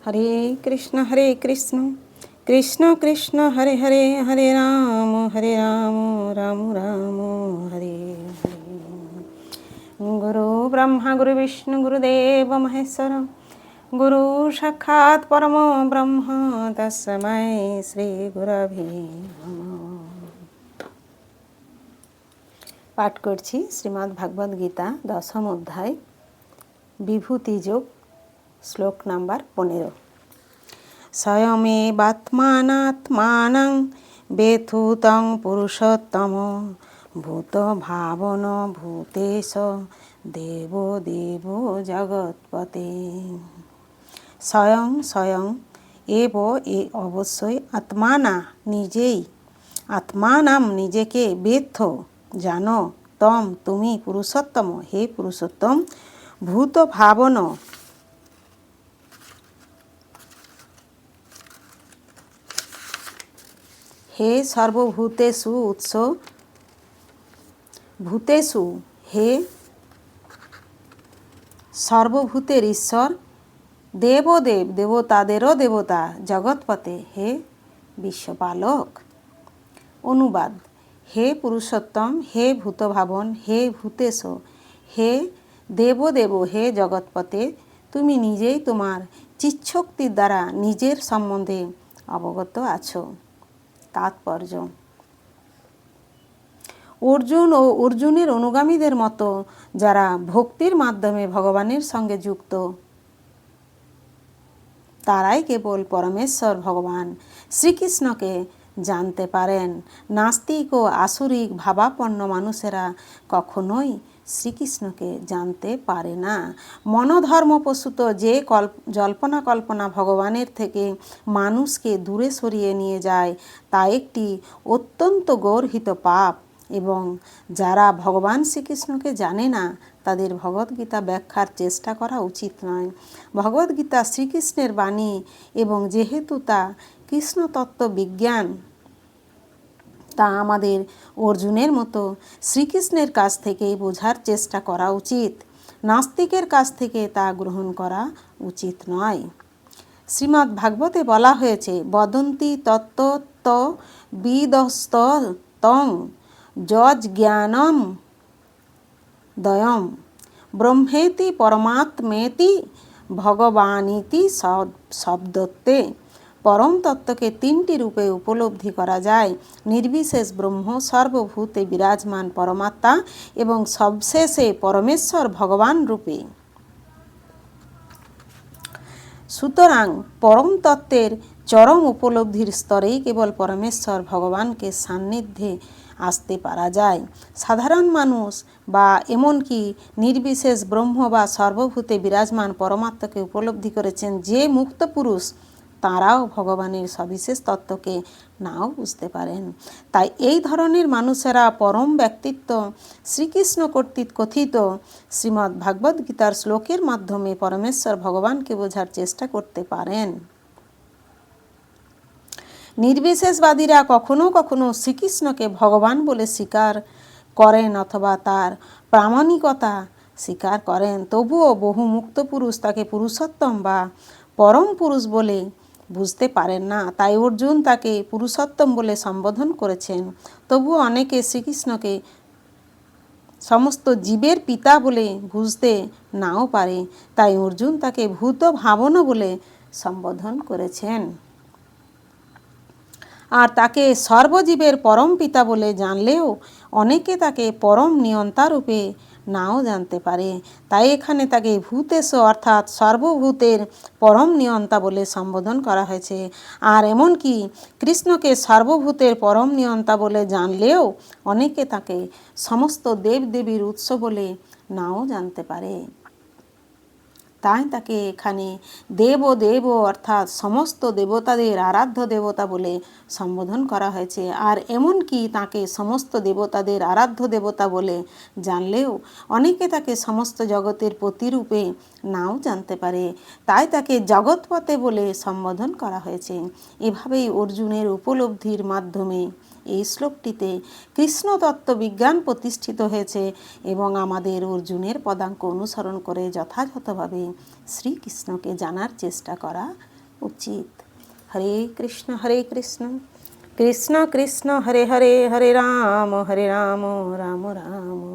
হরে কৃষ্ণ হরে কৃষ্ণ কৃষ্ণ কৃষ্ণ হরে হরে হরে রাম হরে রাম রাম রাম হরে গুরু ব্রহ্মা গুরু বিষ্ণু গুরুদেব মহেশ্বর গুরু সাক্ষাৎ পরম ব্রহ্ম তস্मै শ্রী গুরভে পাঠ করছি শ্রীমদ্ ভাগবত গীতা দশম অধ্যায় বিভূতি যোগ শ্লোক নাম্বার পনেরো। স্বয়মেবাত্মানাত্মানং বেথুতং পুরুষোত্তম ভূত ভাবন ভূতেশ দেব দেব জগৎপতে। স্বয়ং স্বয়ং এব এ অবশ্যই আত্মানা নিজেই। আত্মানাম নিজেকে বেথ জানো, তম, তুমি পুরুষোত্তম। হে পুরুষোত্তম ভূত ভাবন হে সর্বভূতেষু উৎস ভূতেষু, হে সর্বভূতের ঈশ্বর, দেবদেব, দেবতাদেরও দেবতা জগৎপতে হে বিশ্বপালক। অনুবাদ, হে পুরুষোত্তম, হে ভূতভাবন, হে ভূতেশ হে দেবদেব, হে জগৎপতে তুমি নিজেই তোমার চিচ্ছক্তির দ্বারা নিজের সম্বন্ধে অবগত আছো। তাৎপর্য। অর্জুন ও অর্জুনের অনুগামীদের মতো যারা ভক্তির মাধ্যমে ভগবানের সঙ্গে যুক্ত, তারাই কেবল পরমেশ্বর ভগবান। শ্রীকৃষ্ণকে জানতে পারেন, নাস্তিক ও আসুরিক ভাবাপন্ন মানুষেরা কখনোই শ্রীকৃষ্ণকে জানতে পারে না। মনোধর্মপ্রসূত যে কল্প জল্পনা কল্পনা ভগবানের থেকে মানুষকে দূরে সরিয়ে নিয়ে যায়, তা একটি অত্যন্ত গর্হিত পাপ এবং যারা ভগবান শ্রীকৃষ্ণকে জানে না, তাদের ভগবদ্গীতা ব্যাখ্যার চেষ্টা করা উচিত নয়। ভগবদ্গীতা শ্রীকৃষ্ণের বাণী এবং যেহেতু তা কৃষ্ণতত্ত্ব বিজ্ঞান তা আমাদের অর্জুনের মতো শ্রীকৃষ্ণের কাছ থেকে বোঝার চেষ্টা করা উচিত। নাস্তিকের কাছ থেকে তা গ্রহণ করা উচিত নয়। শ্রীমদ্ ভাগবতে বলা হয়েছে, বদন্তি তত্ত্ব বিদস্ত তং যজ জ্ঞানম দয়ম। ব্রহ্মেতি পরমাত্মেতি ভগবানীতি শব্দত্বে। পরম তত্ত্বকে তিনটি রূপে উপলব্ধি করা যায়। নির্বিশেষ ব্রহ্ম, সর্বভূতে বিরাজমান পরমাত্মা এবং সবশেষে পরমেশ্বর ভগবান রূপে। সুতরাং পরম তত্ত্বের চরম উপলব্ধির স্তরেই কেবল পরমেশ্বর ভগবানকে সান্নিধ্যে আসতে পারা যায়। সাধারণ মানুষ বা এমনকি নির্বিশেষ ব্রহ্ম বা সর্বভূতে বিরাজমান পরমাত্মাকে উপলব্ধি করেছেন যে মুক্ত পুরুষ তাঁরাও ভগবানের সবিশেষ তত্ত্বকে নাও বুঝতে পারেন। তাই এই ধরনের মানুষেরা পরম ব্যক্তিত্ব, শ্রীকৃষ্ণ কর্তৃক কথিত শ্রীমদ্ ভাগবত গীতার শ্লোকের মাধ্যমে পরমেশ্বর ভগবানকে বোঝার চেষ্টা করতে পারেন। নির্বিশেষবাদীরা কখনো কখনো শ্রীকৃষ্ণকে ভগবান বলে স্বীকার করেন অথবা তার প্রামাণিকতা স্বীকার করেন। তবুও বহু মুক্ত পুরুষ তাকে পুরুষোত্তম বা পরম পুরুষ বলে বুঝতে পারেন না। তাই অর্জুন তাকে পুরুষোত্তম বলে সম্বোধন করেছেন। তবুও অনেকে শ্রীকৃষ্ণকে সমস্ত জীবের পিতা বলে বুঝতে নাও পারে। তাই অর্জুন তাকে ভূত ভাবনা বলে সম্বোধন করেছেন। আর তাকে সর্বজীবের পরম পিতা বলে জানলেও অনেকে তাকে পরম নিয়ন্তা রূপে নাও জানতে পারে। তাই এখানে তাকে ভূতেশ অর্থাৎ সর্বভূতের পরম নিয়ন্তা বলে সম্বোধন করা হয়েছে। আর এমনকি কৃষ্ণকে সর্বভূতের পরম নিয়ন্তা বলে জানলেও অনেকে তাকে সমস্ত দেবদেবীর উৎস বলে নাও জানতে পারে। তাই তাকে এখানে দেব দেব অর্থাৎ সমস্ত দেবতাদের আরাধ্য দেবতা বলে সম্বোধন করা হয়েছে। আর এমনকি তাকে সমস্ত দেবতাদের আরাধ্য দেবতা বলে জানলেও অনেকে তাকে সমস্ত জগতের প্রতিরূপে নাও জানতে পারে। তাই তাকে জগৎপথে বলে সম্বোধন করা হয়েছে। এভাবেই অর্জুনের উপলব্ধির মাধ্যমে এই শ্লোকটিতে কৃষ্ণ তত্ত্ব বিজ্ঞান প্রতিষ্ঠিত হয়েছে এবং আমাদের অর্জুনের পদাঙ্ক অনুসরণ করে যথাযথভাবে শ্রীকৃষ্ণকে জানার চেষ্টা করা উচিত। হরে কৃষ্ণ হরে কৃষ্ণ। কৃষ্ণ কৃষ্ণ, হরে হরে হরে রাম হরে রাম রাম রাম।